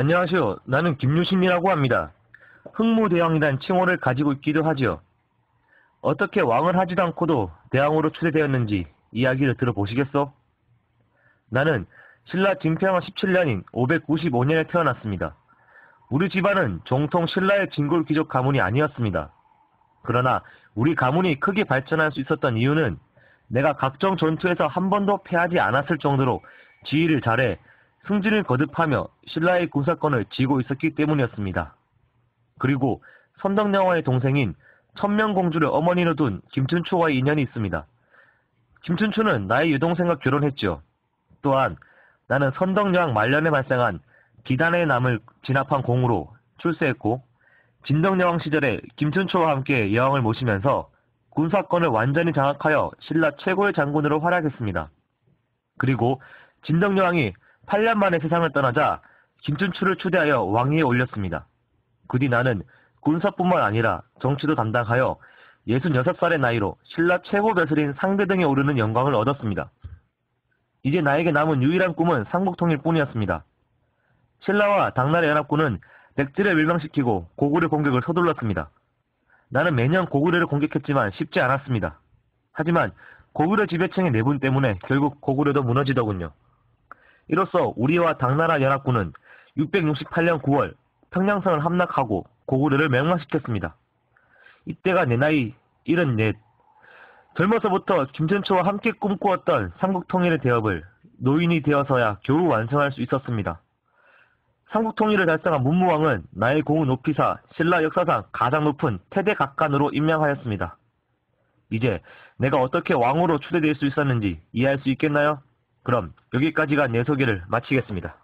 안녕하세요. 나는 김유신이라고 합니다. 흥무대왕이란 칭호를 가지고 있기도 하지요. 어떻게 왕을 하지도 않고도 대왕으로 추대되었는지 이야기를 들어보시겠소? 나는 신라 진평원 17년인 595년에 태어났습니다. 우리 집안은 정통 신라의 진골 귀족 가문이 아니었습니다. 그러나 우리 가문이 크게 발전할 수 있었던 이유는 내가 각종 전투에서 한 번도 패하지 않았을 정도로 지휘를 잘해 승진을 거듭하며 신라의 군사권을 쥐고 있었기 때문이었습니다. 그리고 선덕여왕의 동생인 천명공주를 어머니로 둔 김춘초와의 인연이 있습니다. 김춘초는 나의 여동생과 결혼했죠. 또한 나는 선덕여왕 말년에 발생한 비단의 남을 진압한 공으로 출세했고 진덕여왕 시절에 김춘초와 함께 여왕을 모시면서 군사권을 완전히 장악하여 신라 최고의 장군으로 활약했습니다. 그리고 진덕여왕이 8년 만에 세상을 떠나자 김춘추를 추대하여 왕위에 올렸습니다. 그 뒤 나는 군사뿐만 아니라 정치도 담당하여 66살의 나이로 신라 최고 벼슬인 상대 등에 오르는 영광을 얻었습니다. 이제 나에게 남은 유일한 꿈은 상국통일 뿐이었습니다. 신라와 당나라 연합군은 백제를 멸망시키고 고구려 공격을 서둘렀습니다. 나는 매년 고구려를 공격했지만 쉽지 않았습니다. 하지만 고구려 지배층의 내분 때문에 결국 고구려도 무너지더군요. 이로써 우리와 당나라 연합군은 668년 9월 평양성을 함락하고 고구려를 멸망시켰습니다. 이때가 내 나이 74. 젊어서부터 김춘초와 함께 꿈꾸었던 삼국통일의 대업을 노인이 되어서야 겨우 완성할 수 있었습니다. 삼국통일을 달성한 문무왕은 나의 공을 높이사 신라 역사상 가장 높은 태대각간으로 임명하였습니다. 이제 내가 어떻게 왕으로 추대될 수 있었는지 이해할 수 있겠나요? 그럼 여기까지가 내 소개를 마치겠습니다.